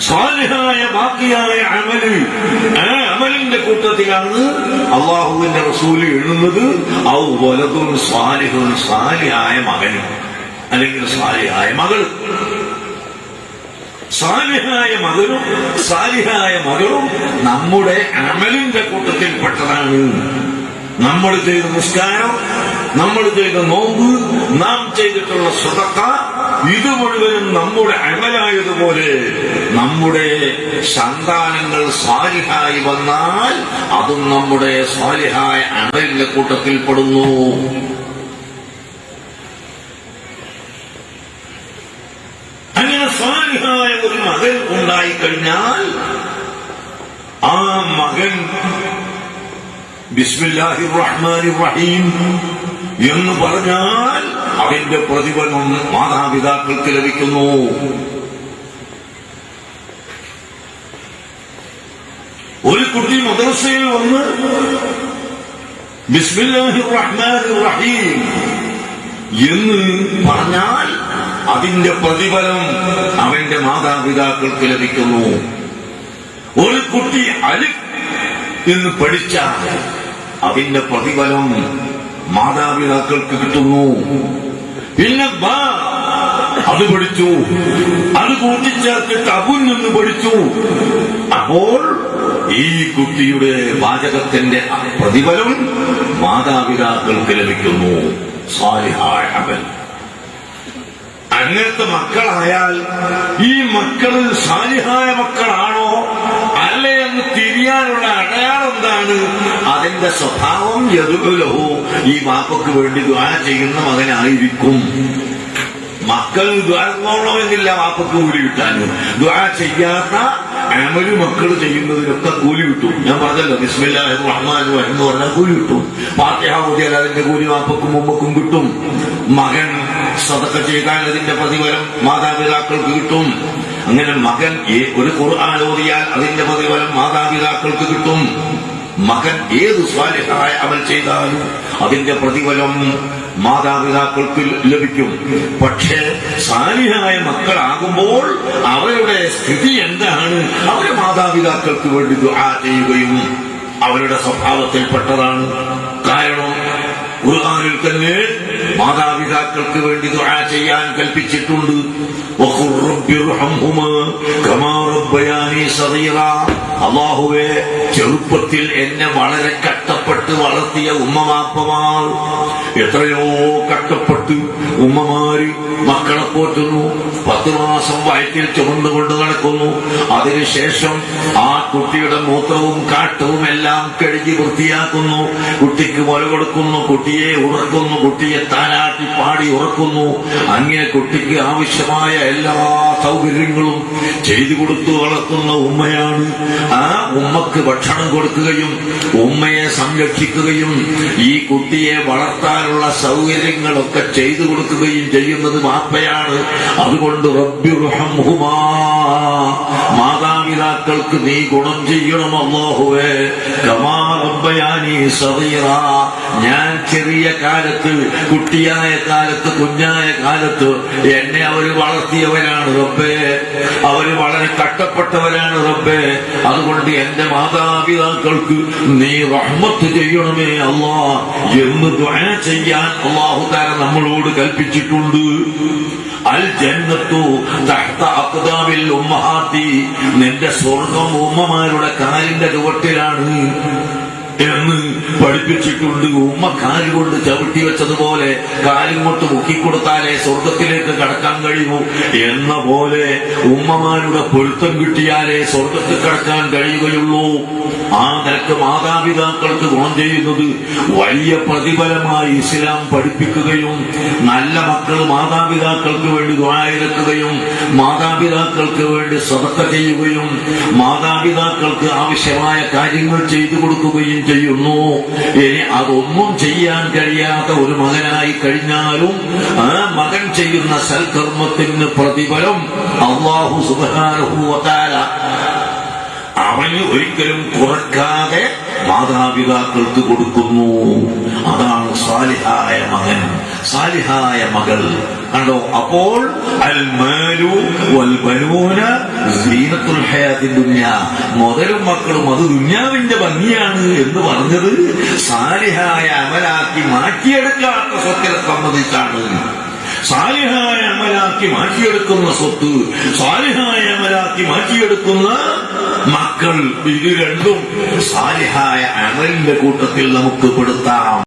സ്വാലിഹായ ബാക്കിയായ അമൽ. ആ അമലിന്റെ കൂട്ടത്തിലാണ് അള്ളാഹുവിന്റെ റസൂൽ എഴുതുന്നത്. ഔ വലതും സ്വാലിഹും സാലിഹായ മകനും. അല്ലെങ്കിൽ സ്വാലിഹായ മകൾ സാലിഹായ മകനും സാലിഹായ മകളും നമ്മുടെ അമലിന്റെ കൂട്ടത്തിൽപ്പെട്ടതാണ്. നമ്മൾ ചെയ്ത നിസ്കാരം നമ്മൾ ചെയ്ത നോമ്പ് നാം ചെയ്തിട്ടുള്ള സ്വതക്ക ഇത് മുഴുവനും നമ്മുടെ അമലായതുപോലെ നമ്മുടെ സന്താനങ്ങൾ സ്വാലിഹായി വന്നാൽ അതും നമ്മുടെ സ്വാലിഹായ അമലിന്റെ കൂട്ടത്തിൽപ്പെടുന്നു അങ്ങനെ സ്വാലിഹായ ഒരു മകൻ ഉണ്ടായിക്കഴിഞ്ഞാൽ ആ മകൻ ബിസ്മില്ലാഹി റഹ്മാൻ റഹീം എന്ന് പറഞ്ഞാൽ അതിന്റെ പ്രതിഫലം മാതാപിതാക്കൾക്ക് ലഭിക്കുന്നു. ഒരു കുട്ടി മദ്രസയിൽ വന്ന് ബിസ്മില്ലാഹി റഹ്മാൻ റഹീം എന്ന് പറഞ്ഞാൽ അതിന്റെ പ്രതിഫലം അവന്റെ മാതാപിതാക്കൾക്ക് ലഭിക്കുന്നു. ഒരു കുട്ടി അലി എന്ന് പഠിച്ചാൽ അതിന്റെ പ്രതിഫലം മാതാപിതാക്കൾക്ക് കിട്ടുന്നു. പിന്നെ അത് പഠിച്ചു. അത് കൂട്ടിച്ചേർത്തിട്ട് അബുൻ നിന്ന് പഠിച്ചു. അപ്പോൾ ഈ കുട്ടിയുടെ വാചകത്തിന്റെ പ്രതിഫലം മാതാപിതാക്കൾക്ക് ലഭിക്കുന്നു. സാലിഹായ അവൻ അങ്ങനത്തെ മക്കളായാൽ ഈ മക്കൾ സാലിഹായ മക്കളാണോ? തിരിയാനുള്ള അടയാളം എന്താണ്? അതിന്റെ സ്വഭാവം യതുലഹു ഈ വാപ്പക്ക് വേണ്ടി ദ്വാര ചെയ്യുന്ന മകനായിരിക്കും. മക്കൾ ദ്വാരണമെന്നില്ല വാപ്പക്ക് കൂലി കിട്ടാനും ദ്വാര ചെയ്യാത്ത അമൽ മക്കൾ ചെയ്യുന്നതിനൊക്കെ കൂലി വിട്ടു ഞാൻ പറഞ്ഞല്ലോ ബിസ്മില്ലാഹി റഹ്മാൻ എന്ന് പറഞ്ഞാൽ കൂലി കിട്ടും. പാർട്ടിയാവുകയാൽ അതിന്റെ കൂലി വാപ്പക്കും ഉമ്മക്കും കിട്ടും. മകൻ സതക്ക ചെയ്താൽ അതിന്റെ പ്രതിഫലം മാതാപിതാക്കൾക്ക് കിട്ടും. അങ്ങനെ മകൻ ഒരു ഖുർആൻ ഓതിയാൽ അതിന്റെ പ്രതിഫലം മാതാപിതാക്കൾക്ക് കിട്ടും. മകൻ ഏത് സ്വാലിഹായ അമൽ ചെയ്താലും അതിന്റെ പ്രതിഫലം മാതാപിതാക്കൾക്ക് ലഭിക്കും. പക്ഷേ സാലിഹായ മക്കളാകുമ്പോൾ അവരുടെ സ്ഥിതി എന്താണ്? അവരെ മാതാപിതാക്കൾക്ക് വേണ്ടി ദുആ ചെയ്യുകയും അവരുടെ സ്വഭാവത്തിൽപ്പെട്ടതാണ്. കാരണം ഖുർആനിൽ തന്നെ മാതാപിതാക്കൾക്ക് വേണ്ടി ദുആ ചെയ്യാൻ കൽപ്പിച്ചിട്ടുണ്ട്. അല്ലാഹുവേ ചെറുപ്പത്തിൽ എന്നെ വളരെ കഷ്ടപ്പെട്ട് വളർത്തിയ ഉമ്മമാപ്പമാർ എത്രയോ കഷ്ടപ്പെട്ട് ഉമ്മമാര് മക്കളെ പോറ്റുന്നു. പത്ത് മാസം വയറ്റിൽ ചുമന്നുകൊണ്ട് നടക്കുന്നു. അതിനുശേഷം ആ കുട്ടിയുടെ മൂത്രവും കാട്ടവും എല്ലാം കഴുകി വൃത്തിയാക്കുന്നു. കുട്ടിക്ക് മുല കൊടുക്കുന്നു കുട്ടിയെ ഉറക്കുന്നു കുട്ടിയെ താനാട്ടി പാടി ഉറക്കുന്നു. അങ്ങനെ കുട്ടിക്ക് ആവശ്യമായ എല്ലാ സൗകര്യങ്ങളും ചെയ്തു കൊടുത്തു വളർത്തുന്ന ഉമ്മയാണ്. ആ ഉമ്മക്ക് ഭക്ഷണം കൊടുക്കുകയും ഉമ്മയെ സംരക്ഷിക്കുകയും ഈ കുട്ടിയെ വളർത്താനുള്ള സൗകര്യങ്ങളൊക്കെ ചെയ്തു കൊടുക്കുകയും ചെയ്യുന്നത് മാപ്പയാണ് അതുകൊണ്ട് മാതാപിതാക്കൾക്ക് നീ ഗുണം ചെയ്യണം അല്ലാഹുവേ. കമാ ഞാൻ ചെറിയ കാലത്ത് കുട്ടിയായ കാലത്ത് കുഞ്ഞായ കാലത്ത് എന്നെ അവർ വളർത്തിയവരാണ് റബ്ബേ. അവർ വളരെ കട്ടപ്പെട്ടവരാണ് റബ്ബേ. അതുകൊണ്ട് എന്റെ മാതാപിതാക്കൾക്ക് നീ റഹ്മത്ത് ചെയ്യണമേ അള്ളാ എന്ന് ദുആ ചെയ്യാൻ അള്ളാഹുദാര നമ്മളോട് കൽപ്പിച്ചിട്ടുണ്ട്. അൽ ജന്നത്തു തഹ്ത അഖ്ദാമിൽ ഉമ്മഹാത്തി. നിന്റെ സ്വർഗം ഉമ്മമാരുടെ കാലിന്റെ ചുവട്ടിലാണ്. എന്ന് പഠിപ്പിച്ചിട്ടുണ്ട് ഉമ്മ കാൽ കൊണ്ട് ചവിട്ടി വെച്ചതുപോലെ കാലിങ്ങോട്ട് മുക്കിക്കൊടുത്താലേ സ്വർഗത്തിലേക്ക് കടക്കാൻ കഴിയൂ എന്ന പോലെ ഉമ്മമാരുടെ പൊരുത്തം കിട്ടിയാലേ സ്വർഗത്തിൽ കടക്കാൻ കഴിയുകയുള്ളൂ. ആ നിലയ്ക്ക് മാതാപിതാക്കൾക്ക് ഗുണം ചെയ്യുന്നത് വലിയ പ്രതിഫലമായി ഇസ്ലാം പഠിപ്പിക്കുകയും നല്ല മക്കൾ മാതാപിതാക്കൾക്ക് വേണ്ടി ദ്വാരക്കുകയും മാതാപിതാക്കൾക്ക് വേണ്ടി സ്വതക്ക ചെയ്യുകയും മാതാപിതാക്കൾക്ക് ആവശ്യമായ കാര്യങ്ങൾ ചെയ്തു കൊടുക്കുകയും ചെയ്യുന്നു. ഇനി അതൊന്നും ചെയ്യാൻ കഴിയാത്ത ഒരു മകനായി കഴിഞ്ഞാലും ആ മകൻ ചെയ്യുന്ന സൽകർമ്മത്തിന് പ്രതിഫലം അള്ളാഹു സുബാനുഭൂവത്താല അവന് ഒരിക്കലും കുറക്കാതെ മാതാപിതാക്കൾക്ക് കൊടുക്കുന്നു. അതാണ് സാലിഹായ മകൻ. സാലിഹായ മകൾ. കണ്ടോ? അപ്പോൾ മുതലും മക്കളും അത് ദുന്യാവിന്റെ ഭംഗിയാണ് എന്ന് പറഞ്ഞത് സാലിഹായ അമലാക്കി മാറ്റിയെടുക്കാത്ത സ്വത്തിനെ സംബന്ധിച്ചാണ്. സാലിഹായ അമലാക്കി മാറ്റിയെടുക്കുന്ന സ്വത്ത് സാലിഹായ അമലാക്കി മാറ്റിയെടുക്കുന്ന മക്കൾ ഇത് രണ്ടും സാലിഹായ അമലിന്റെ കൂട്ടത്തിൽ നമുക്ക് പെടുത്താം.